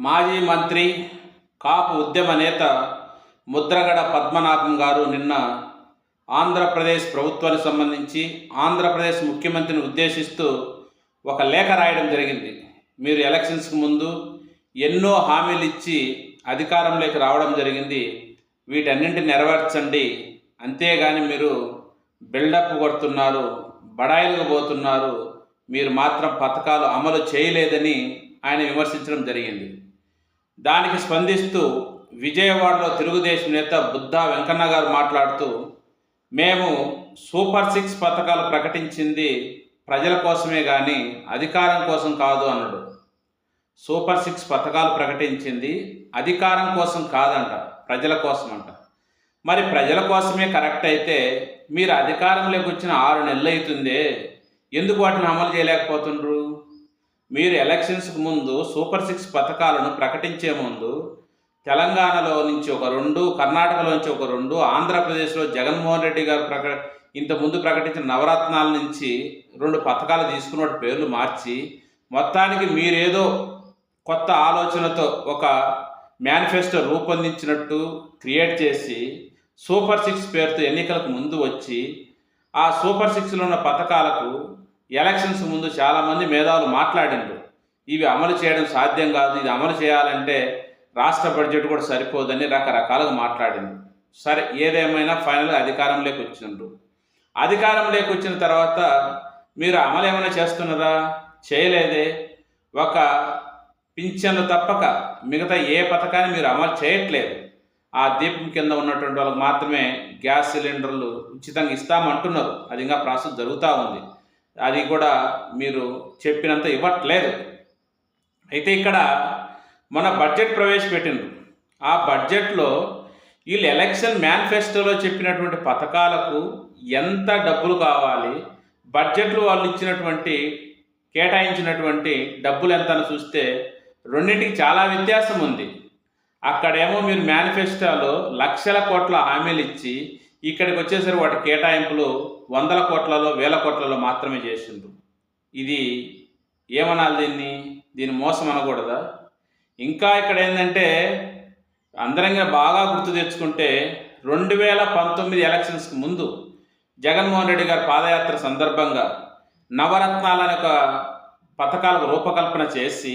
మాజీ మంత్రి కాపు ఉద్యమ నేత ముద్రగడ పద్మనాభం గారు నిన్న ఆంధ్రప్రదేశ్ ప్రభుత్వానికి సంబంధించి ఆంధ్రప్రదేశ్ ముఖ్యమంత్రిని ఉద్దేశిస్తూ ఒక లేఖ రాయడం జరిగింది. మీరు ఎలక్షన్స్కి ముందు ఎన్నో హామీలు ఇచ్చి అధికారంలోకి రావడం జరిగింది. వీటన్నింటిని నెరవేర్చండి. అంతేగాని మీరు బిల్డప్ కొడుతున్నారు బడాయిలకు పోతున్నారు. మీరు మాత్రం పథకాలు అమలు చేయలేదని ఆయన విమర్శించడం జరిగింది. దానికి స్పందిస్తూ విజయవాడలో తెలుగుదేశం నేత బుద్ధా వెంకన్న గారు మాట్లాడుతూ మేము సూపర్ సిక్స్ పథకాలు ప్రకటించింది ప్రజల కోసమే కానీ అధికారం కోసం కాదు అన్నాడు. సూపర్ సిక్స్ పథకాలు ప్రకటించింది అధికారం కోసం కాదంట ప్రజల కోసం అంట మరి ప్రజల కోసమే కరెక్ట్ అయితే మీరు అధికారంలోకి వచ్చిన ఆరు నెలలు అవుతుందే ఎందుకు వాటిని అమలు చేయలేకపోతుండ్రు? మీరు ఎలక్షన్స్కి ముందు సూపర్ సిక్స్ పథకాలను ప్రకటించే ముందు తెలంగాణలో నుంచి ఒక రెండు కర్ణాటకలో నుంచి ఒక రెండు ఆంధ్రప్రదేశ్లో జగన్మోహన్ రెడ్డి గారు ప్రక ఇంతకుముందు ప్రకటించిన నవరత్నాల నుంచి రెండు పథకాలు తీసుకున్న పేర్లు మార్చి మొత్తానికి మీరేదో కొత్త ఆలోచనతో ఒక మేనిఫెస్టో రూపొందించినట్టు క్రియేట్ చేసి సూపర్ సిక్స్ పేరుతో ఎన్నికలకు ముందు వచ్చి ఆ సూపర్ సిక్స్లో ఉన్న పథకాలకు ఎలక్షన్స్ ముందు చాలామంది మేధావులు మాట్లాడిండ్రు. ఇవి అమలు చేయడం సాధ్యం కాదు ఇది అమలు చేయాలంటే రాష్ట్ర బడ్జెట్ కూడా సరిపోదని రకరకాలుగా మాట్లాడింది సరే ఏదేమైనా ఫైనల్గా అధికారంలోకి వచ్చిండ్రు. అధికారంలోకి వచ్చిన తర్వాత మీరు అమలు ఏమైనా చేస్తున్నారా? చేయలేదే. ఒక పింఛన్లు తప్పక మిగతా ఏ పథకాన్ని మీరు అమలు చేయట్లేదు. ఆ దీపం కింద ఉన్నటువంటి వాళ్ళకి మాత్రమే గ్యాస్ సిలిండర్లు ఉచితంగా ఇస్తామంటున్నారు. అది ఇంకా ప్రాసెస్ జరుగుతూ ఉంది. అది కూడా మీరు చెప్పినంత ఇవ్వట్లేదు. అయితే ఇక్కడ మన బడ్జెట్ ప్రవేశపెట్టిండ్రు. ఆ బడ్జెట్లో వీళ్ళు ఎలక్షన్ మేనిఫెస్టోలో చెప్పినటువంటి పథకాలకు ఎంత డబ్బులు కావాలి బడ్జెట్లో వాళ్ళు ఇచ్చినటువంటి కేటాయించినటువంటి డబ్బులు ఎంత అని చూస్తే రెండింటికి చాలా వ్యత్యాసం ఉంది. అక్కడేమో మీరు మేనిఫెస్టోలో లక్షల కోట్ల హామీలు ఇచ్చి ఇక్కడికి వచ్చేసరికి వాటి కేటాయింపులు వందల కోట్లలో వేల కోట్లలో మాత్రమే చేసిండ్రు. ఇది ఏమనాలి దీన్ని? దీని మోసం అనకూడదా? ఇంకా ఇక్కడ ఏంటంటే అందరంగా బాగా గుర్తు తెచ్చుకుంటే రెండు వేల పంతొమ్మిది ఎలక్షన్స్కి ముందు జగన్మోహన్ రెడ్డి గారి పాదయాత్ర సందర్భంగా నవరత్నాల ఒక పథకాలకు రూపకల్పన చేసి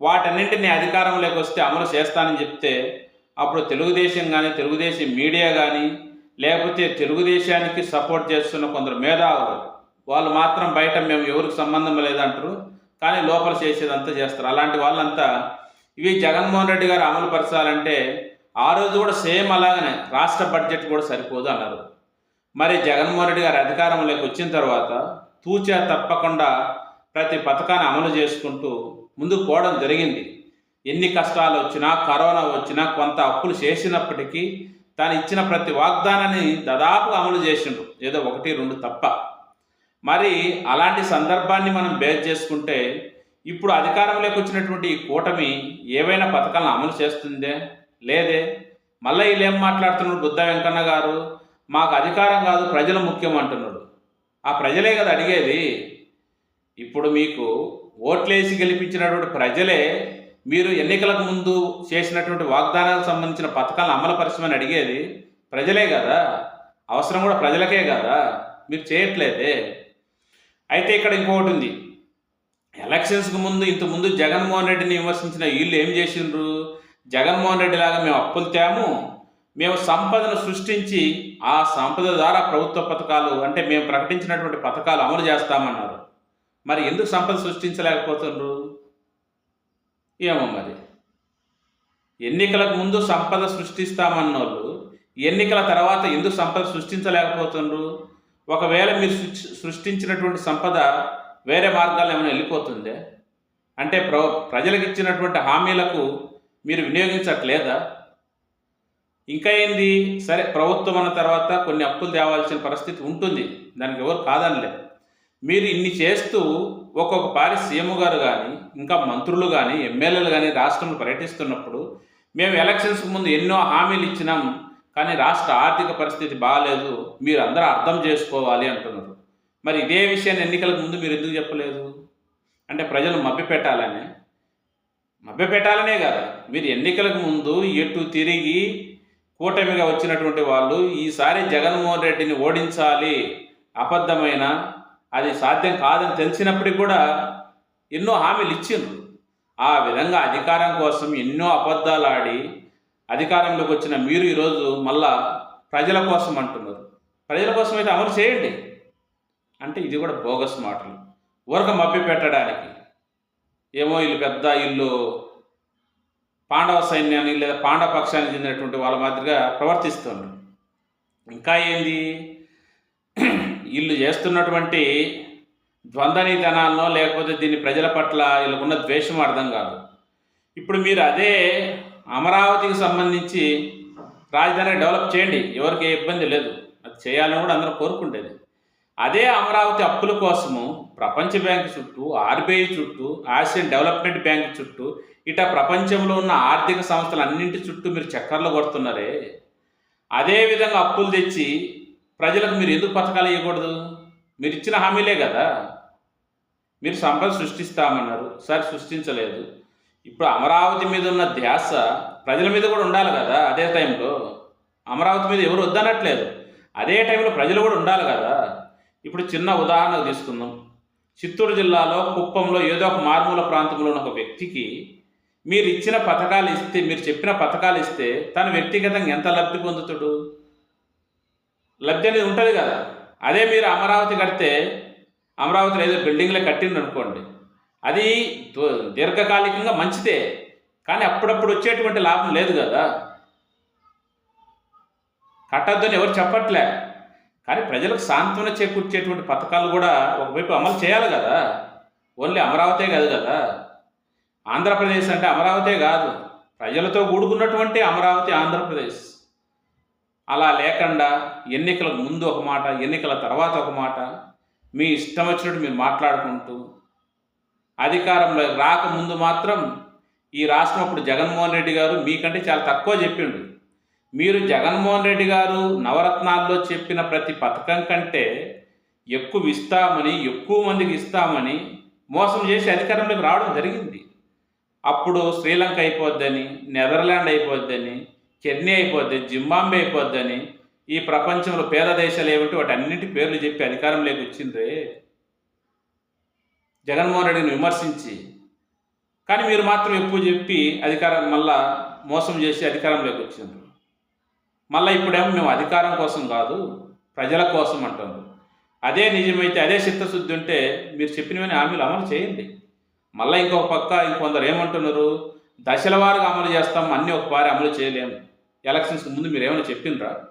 వాటన్నింటినీ అధికారంలోకి వస్తే అమలు చేస్తానని చెప్తే అప్పుడు తెలుగుదేశం కానీ తెలుగుదేశం మీడియా కానీ లేకపోతే తెలుగుదేశానికి సపోర్ట్ చేస్తున్న కొందరు మేధావులు వాళ్ళు మాత్రం బయట మేము ఎవరికి సంబంధం లేదంటారు కానీ లోపల చేసేదంతా చేస్తారు. అలాంటి వాళ్ళంతా ఇవి జగన్మోహన్ రెడ్డి గారు అమలు పరచాలంటే ఆ రోజు కూడా సేమ్ అలాగనే రాష్ట్ర బడ్జెట్ కూడా సరిపోదు అన్నారు. మరి జగన్మోహన్ రెడ్డి గారు అధికారంలోకి వచ్చిన తర్వాత తూచా తప్పకుండా ప్రతి పథకాన్ని అమలు చేసుకుంటూ ముందుకు పోవడం జరిగింది. ఎన్ని కష్టాలు వచ్చినా కరోనా వచ్చినా కొంత అప్పులు చేసినప్పటికీ తాను ఇచ్చిన ప్రతి వాగ్దానాన్ని దాదాపుగా అమలు చేసిండు ఏదో ఒకటి రెండు తప్ప. మరి అలాంటి సందర్భాన్ని మనం బేస్ చేసుకుంటే ఇప్పుడు అధికారంలోకి వచ్చినటువంటి ఈ కూటమి ఏవైనా పథకాలను అమలు చేస్తుందే? లేదే. మళ్ళీ వీళ్ళు ఏం మాట్లాడుతున్నాడు బుద్ధ వెంకన్న గారు? మాకు అధికారం కాదు ప్రజలు ముఖ్యం అంటున్నాడు. ఆ ప్రజలే కదా అడిగేది. ఇప్పుడు మీకు ఓట్లేసి గెలిపించినటువంటి ప్రజలే మీరు ఎన్నికలకు ముందు చేసినటువంటి వాగ్దానాలకు సంబంధించిన పథకాలను అమలుపరచమని అడిగేది ప్రజలే కదా? అవసరం కూడా ప్రజలకే కదా? మీరు చేయట్లేదే. అయితే ఇక్కడ ఇంకొకటి ఉంది. ఎలక్షన్స్కి ముందు ఇంత ముందు జగన్మోహన్ రెడ్డిని విమర్శించిన వీళ్ళు ఏం చేసిండ్రు? జగన్మోహన్ రెడ్డి లాగా మేము అప్పులు తేము మేము సంపదను సృష్టించి ఆ సంపద ద్వారా ప్రభుత్వ పథకాలు అంటే మేము ప్రకటించినటువంటి పథకాలు అమలు చేస్తామన్నారు. మరి ఎందుకు సంపద సృష్టించలేకపోతుండ్రు? ఏమో మరి. ఎన్నికలకు ముందు సంపద సృష్టిస్తామన్నోళ్ళు ఎన్నికల తర్వాత ఎందుకు సంపద సృష్టించలేకపోతుండ్రు? ఒకవేళ మీరు సృష్టించినటువంటి సంపద వేరే మార్గాల్లో ఏమైనా వెళ్ళిపోతుందే? అంటే ప్ర ప్రజలకు ఇచ్చినటువంటి హామీలకు మీరు వినియోగించట్లేదా? ఇంకా ఏంది? సరే ప్రభుత్వం అన్న తర్వాత కొన్ని అప్పులు తేవాల్సిన పరిస్థితి ఉంటుంది. దానికి ఎవరు కాదనిలే. మీరు ఇన్ని చేస్తూ ఒక్కొక్క పారి సీఎం గారు కానీ ఇంకా మంత్రులు కానీ ఎమ్మెల్యేలు కానీ రాష్ట్రంలో పర్యటిస్తున్నప్పుడు మేము ఎలక్షన్స్కి ముందు ఎన్నో హామీలు ఇచ్చినాం కానీ రాష్ట్ర ఆర్థిక పరిస్థితి బాగాలేదు మీరు అందరూ అర్థం చేసుకోవాలి అంటున్నారు. మరి ఇదే విషయాన్ని ఎన్నికలకు ముందు మీరు ఎందుకు చెప్పలేదు? అంటే ప్రజలు మభ్యపెట్టాలని? మభ్యపెట్టాలనే కదా. మీరు ఎన్నికలకు ముందు ఎటు తిరిగి కూటమిగా వచ్చినటువంటి వాళ్ళు ఈసారి జగన్మోహన్ రెడ్డిని ఓడించాలి అబద్ధమైన అది సాధ్యం కాదని తెలిసినప్పటికీ కూడా ఎన్నో హామీలు ఇచ్చిండ్రు. ఆ విధంగా అధికారం కోసం ఎన్నో అబద్ధాలు ఆడి అధికారంలోకి వచ్చిన మీరు ఈరోజు మళ్ళా ప్రజల కోసం అంటున్నారు. ప్రజల కోసం అయితే అమలు చేయండి. అంటే ఇది కూడా బోగస్ మాటలు. ఊరక మభ్య పెట్టడానికి. ఏమో ఇల్లు పెద్ద ఇల్లు పాండవ సైన్యాన్ని లేదా పాండవ పక్షానికి చెందినటువంటి వాళ్ళ మాదిరిగా ప్రవర్తిస్తున్నారు. ఇంకా ఏంది? వీళ్ళు చేస్తున్నటువంటి ద్వంద్వనీతనాలనో లేకపోతే దీన్ని ప్రజల పట్ల వీళ్ళకున్న ద్వేషం అర్థం కాదు. ఇప్పుడు మీరు అదే అమరావతికి సంబంధించి రాజధాని డెవలప్ చేయండి. ఎవరికి ఏ ఇబ్బంది లేదు. అది చేయాలని కూడా అందరూ కోరుకుంటేది. అదే అమరావతి అప్పుల కోసము ప్రపంచ బ్యాంక్ చుట్టూ ఆర్బీఐ చుట్టూ ఆసియన్ డెవలప్మెంట్ బ్యాంక్ చుట్టూ ఇట ప్రపంచంలో ఉన్న ఆర్థిక సంస్థలు అన్నింటి చుట్టూ మీరు చక్కర్లు కొడుతున్నారే. అదే విధంగా అప్పులు తెచ్చి ప్రజలకు మీరు ఎందుకు పథకాలు ఇవ్వకూడదు? మీరు ఇచ్చిన హామీలే కదా. మీరు సంపద సృష్టిస్తామన్నారు. సార్ సృష్టించలేదు. ఇప్పుడు అమరావతి మీద ఉన్న ధ్యాస ప్రజల మీద కూడా ఉండాలి కదా అదే టైంలో. అమరావతి మీద ఎవరు వద్దనట్లేదు. అదే టైంలో ప్రజలు కూడా ఉండాలి కదా. ఇప్పుడు చిన్న ఉదాహరణ తీసుకుందాం. చిత్తూరు జిల్లాలో కుప్పంలో ఏదో ఒక మారుమూల ప్రాంతంలో ఉన్న ఒక వ్యక్తికి మీరు ఇచ్చిన పథకాలు ఇస్తే మీరు చెప్పిన పథకాలు ఇస్తే తను వ్యక్తిగతంగా ఎంత లబ్ధి పొందుతాడు? లబ్ధి అనేది ఉంటుంది కదా. అదే మీరు అమరావతి కడితే అమరావతిలో ఏదో బిల్డింగ్లే కట్టిండ్రు అనుకోండి అది దీర్ఘకాలికంగా మంచిదే. కానీ అప్పుడప్పుడు వచ్చేటువంటి లాభం లేదు కదా. కట్టద్దని ఎవరు చెప్పట్లే. కానీ ప్రజలకు సాంత్వన చేకూర్చేటువంటి పథకాలు కూడా ఒకవైపు అమలు చేయాలి కదా. ఓన్లీ అమరావతే కాదు కదా. ఆంధ్రప్రదేశ్ అంటే అమరావతే కాదు. ప్రజలతో కూడుకున్నటువంటి అమరావతి ఆంధ్రప్రదేశ్. అలా లేకుండా ఎన్నికలకు ముందు ఒక మాట ఎన్నికల తర్వాత ఒక మాట మీ ఇష్టం వచ్చినట్టు మీరు మాట్లాడుకుంటూ అధికారంలో రాకముందు మాత్రం ఈ రాష్ట్రం అప్పుడు జగన్మోహన్ రెడ్డి గారు మీకంటే చాలా తక్కువ చెప్పిండు. మీరు జగన్మోహన్ రెడ్డి గారు నవరత్నాల్లో చెప్పిన ప్రతి పథకం కంటే ఎక్కువ ఇస్తామని ఎక్కువ మందికి ఇస్తామని మోసం చేసి అధికారంలోకి రావడం జరిగింది. అప్పుడు శ్రీలంక అయిపోద్దని నెదర్లాండ్ అయిపోద్దని కెడ్నీ అయిపోద్ది జింబాంబే అయిపోద్దని ఈ ప్రపంచంలో పేద దేశాలు ఏమిటి వాటి అన్నింటి పేర్లు చెప్పి అధికారంలోకి వచ్చిండ్రే జగన్మోహన్ రెడ్డిని విమర్శించి కానీ మీరు మాత్రం ఎక్కువ చెప్పి అధికారం మళ్ళా మోసం చేసి అధికారంలోకి వచ్చిండ్రు. మళ్ళీ ఇప్పుడేమో మేము అధికారం కోసం కాదు ప్రజల కోసం అంటున్నారు. అదే నిజమైతే అదే చిత్తశుద్ధి ఉంటే మీరు చెప్పినవన్నీ హామీలు అమలు చేయండి. మళ్ళీ ఇంకొక పక్క ఇంకొందరు ఏమంటున్నారు దశల వారుగా అమలు చేస్తాం అన్నీ ఒకసారి అమలు చేయలేము ఎలక్షన్స్కి ముందు మీరు ఏమైనా చెప్పినరా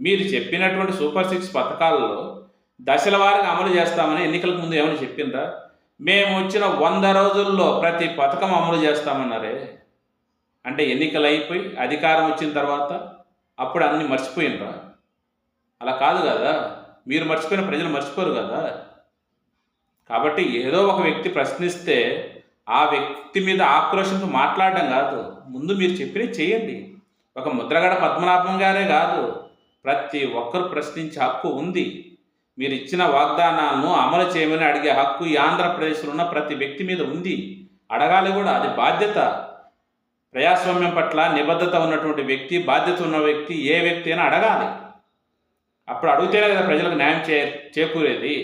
మీరు చెప్పినటువంటి సూపర్ సిక్స్ పథకాలలో దశల వారీగా అమలు చేస్తామని ఎన్నికలకు ముందు ఏమైనా చెప్పిండ్రా? మేము వచ్చిన వంద రోజుల్లో ప్రతి పథకం అమలు చేస్తామన్నారే. అంటే ఎన్నికలు అయిపోయి అధికారం వచ్చిన తర్వాత అప్పుడు అన్ని మర్చిపోయినరా అలా కాదు కదా? మీరు మర్చిపోయిన ప్రజలు మర్చిపోరు కదా? కాబట్టి ఏదో ఒక వ్యక్తి ప్రశ్నిస్తే ఆ వ్యక్తి మీద ఆక్రోషంతో మాట్లాడడం కాదు. ముందు మీరు చెప్పినవి చేయండి. ఒక ముద్రగడ పద్మనాభం గారే కాదు ప్రతి ఒక్కరు ప్రశ్నించే హక్కు ఉంది. మీరు ఇచ్చిన వాగ్దానాలను అమలు చేయమని అడిగే హక్కు ఈ ఆంధ్రప్రదేశ్లో ఉన్న ప్రతి వ్యక్తి మీద ఉంది. అడగాలి కూడా అది బాధ్యత. ప్రజాస్వామ్యం పట్ల నిబద్ధత ఉన్నటువంటి వ్యక్తి బాధ్యత ఉన్న వ్యక్తి ఏ వ్యక్తి అయినా అడగాలి. అప్పుడు అడిగితేనే కదా ప్రజలకు న్యాయం చే చేకూరేది.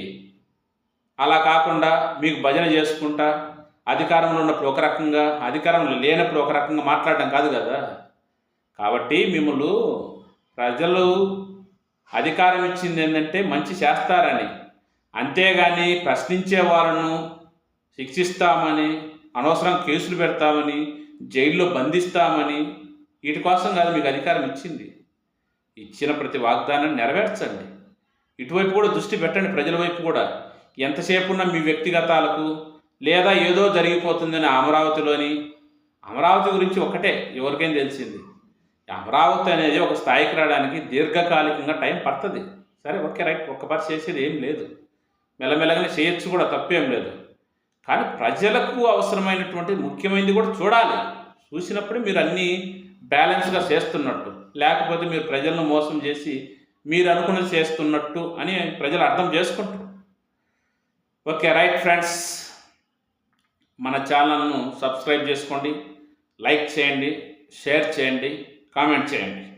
అలా కాకుండా మీకు భజన చేసుకుంటా అధికారంలో ఉన్నప్పుడు ఒక రకంగా అధికారంలో లేనప్పుడు ఒక రకంగా మాట్లాడడం కాదు కదా. కాబట్టి మిమ్మల్ని ప్రజలు అధికారం ఇచ్చింది ఏంటంటే మంచి చేస్తారని. అంతేగాని ప్రశ్నించే వాళ్ళను శిక్షిస్తామని అనవసరం కేసులు పెడతామని జైల్లో బంధిస్తామని వీటి కోసం కాదు మీకు అధికారం ఇచ్చింది. ఇచ్చిన ప్రతి వాగ్దానాన్ని నెరవేర్చండి. ఇటువైపు కూడా దృష్టి పెట్టండి ప్రజల వైపు కూడా. ఎంతసేపు ఉన్న మీ వ్యక్తిగతాలకు లేదా ఏదో జరిగిపోతుందని అమరావతిలోని అమరావతి గురించి ఒకటే ఎవరికైనా తెలిసింది. అమరావతి అనేది ఒక స్థాయికి రావడానికి దీర్ఘకాలికంగా టైం పడుతుంది. సరే ఓకే రైట్. ఒక్కపారి చేసేది ఏం లేదు. మెల్లమెల్లగానే చేయొచ్చు కూడా తప్పేం లేదు. కానీ ప్రజలకు అవసరమైనటువంటి ముఖ్యమైనది కూడా చూడాలి. చూసినప్పుడు మీరు అన్నీ బ్యాలెన్స్గా చేస్తున్నట్టు లేకపోతే మీరు ప్రజలను మోసం చేసి మీరు అనుకున్నది చేస్తున్నట్టు అని ప్రజలు అర్థం చేసుకుంటారు. Okay right friends. మన ఛానల్ను సబ్స్క్రైబ్ చేసుకోండి లైక్ చేయండి షేర్ చేయండి. కామెంట్ చేయండి.